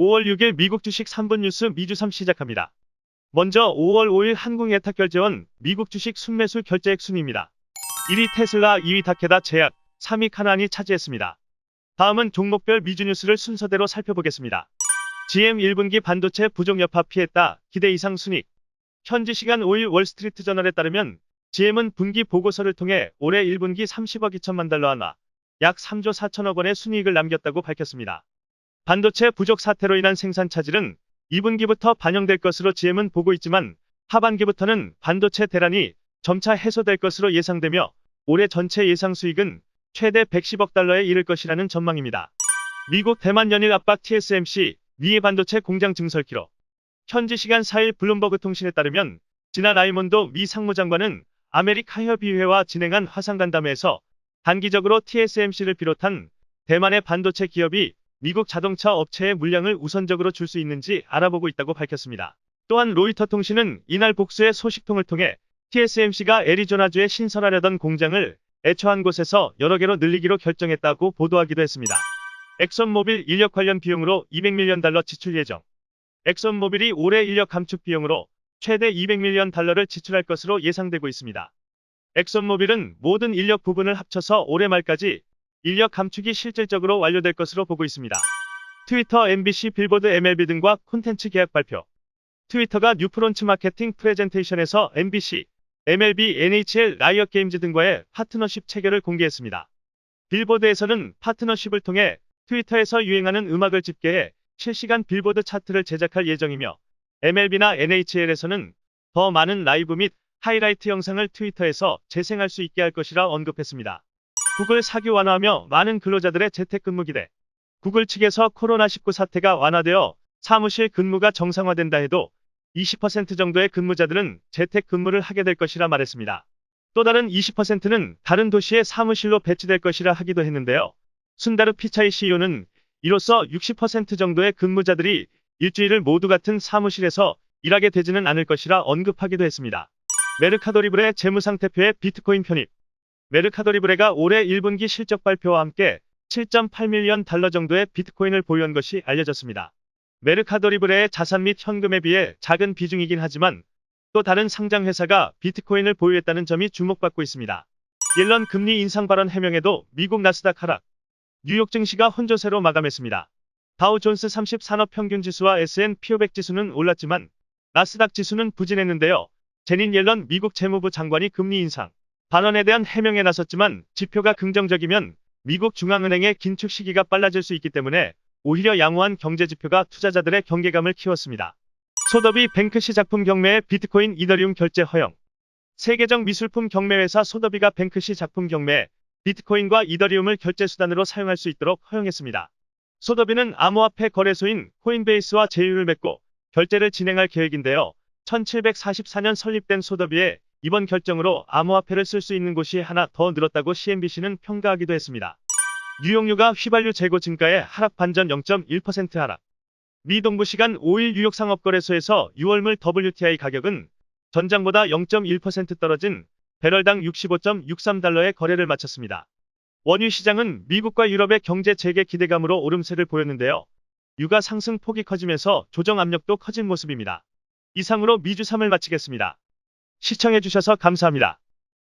5월 6일 미국 주식 3분 뉴스 미주삼 시작합니다. 먼저 5월 5일 한국 예탁 결제원 미국 주식 순매수 결제액 순입니다. 1위 테슬라, 2위 다케다 제약, 3위 카나안이 차지했습니다. 다음은 종목별 미주 뉴스를 순서대로 살펴보겠습니다. GM 1분기 반도체 부족 여파 피했다. 기대 이상 순익. 현지 시간 5일 월스트리트 저널에 따르면 GM은 분기 보고서를 통해 올해 1분기 30억 2천만 달러 하나, 약 3조 4천억 원의 순이익을 남겼다고 밝혔습니다. 반도체 부족 사태로 인한 생산 차질은 2분기부터 반영될 것으로 GM은 보고 있지만 하반기부터는 반도체 대란이 점차 해소될 것으로 예상되며 올해 전체 예상 수익은 최대 110억 달러에 이를 것이라는 전망입니다. 미국 대만 연일 압박 TSMC 미의 반도체 공장 증설기로 현지 시간 4일 블룸버그 통신에 따르면 지난 라이몬도 미 상무장관은 아메리카 협의회와 진행한 화상간담회에서 단기적으로 TSMC를 비롯한 대만의 반도체 기업이 미국 자동차 업체의 물량을 우선적으로 줄 수 있는지 알아보고 있다고 밝혔습니다. 또한 로이터 통신은 이날 복수의 소식통을 통해 TSMC가 애리조나주에 신설하려던 공장을 애초 한 곳에서 여러 개로 늘리기로 결정했다고 보도하기도 했습니다. 엑선모빌 인력 관련 비용으로 200밀리언 달러 지출 예정. 엑선모빌이 올해 인력 감축 비용으로 최대 200밀리언 달러를 지출할 것으로 예상되고 있습니다. 엑선모빌은 모든 인력 부분을 합쳐서 올해 말까지 인력 감축이 실질적으로 완료될 것으로 보고 있습니다. 트위터, MBC, 빌보드, MLB 등과 콘텐츠 계약 발표. 트위터가 뉴프론츠 마케팅 프레젠테이션에서 MBC, MLB, NHL, 라이엇 게임즈 등과의 파트너십 체결을 공개했습니다. 빌보드에서는 파트너십을 통해 트위터에서 유행하는 음악을 집계해 실시간 빌보드 차트를 제작할 예정이며 MLB나 NHL에서는 더 많은 라이브 및 하이라이트 영상을 트위터에서 재생할 수 있게 할 것이라 언급했습니다. 구글 사기 완화하며 많은 근로자들의 재택근무 기대. 구글 측에서 코로나19 사태가 완화되어 사무실 근무가 정상화된다 해도 20% 정도의 근무자들은 재택근무를 하게 될 것이라 말했습니다. 또 다른 20%는 다른 도시의 사무실로 배치될 것이라 하기도 했는데요. 순다르 피차이 CEO는 이로써 60% 정도의 근무자들이 일주일을 모두 같은 사무실에서 일하게 되지는 않을 것이라 언급하기도 했습니다. 메르카도리블의 재무상태표에 비트코인 편입. 메르카도리브레가 올해 1분기 실적 발표와 함께 7.8밀리언 달러 정도의 비트코인을 보유한 것이 알려졌습니다. 메르카도리브레의 자산 및 현금에 비해 작은 비중이긴 하지만 또 다른 상장 회사가 비트코인을 보유했다는 점이 주목받고 있습니다. 옐런 금리 인상 발언 해명에도 미국 나스닥 하락, 뉴욕 증시가 혼조세로 마감했습니다. 다우존스 30 산업 평균 지수와 S&P 500 지수는 올랐지만 나스닥 지수는 부진했는데요. 제닌 옐런 미국 재무부 장관이 금리 인상 반원에 대한 해명에 나섰지만 지표가 긍정적이면 미국 중앙은행의 긴축 시기가 빨라질 수 있기 때문에 오히려 양호한 경제 지표가 투자자들의 경계감을 키웠습니다. 소더비 뱅크시 작품 경매에 비트코인 이더리움 결제 허용. 세계적 미술품 경매회사 소더비가 뱅크시 작품 경매에 비트코인과 이더리움을 결제 수단으로 사용할 수 있도록 허용했습니다. 소더비는 암호화폐 거래소인 코인베이스와 제휴를 맺고 결제를 진행할 계획인데요. 1744년 설립된 소더비에 이번 결정으로 암호화폐를 쓸 수 있는 곳이 하나 더 늘었다고 CNBC는 평가하기도 했습니다. 뉴욕유가 휘발유 재고 증가에 하락 반전 0.1% 하락. 미 동부 시간 5일 뉴욕 상업거래소에서 6월물 WTI 가격은 전장보다 0.1% 떨어진 배럴당 65.63달러의 거래를 마쳤습니다. 원유 시장은 미국과 유럽의 경제 재개 기대감으로 오름세를 보였는데요. 유가 상승 폭이 커지면서 조정 압력도 커진 모습입니다. 이상으로 미주 3을 마치겠습니다. 시청해주셔서 감사합니다.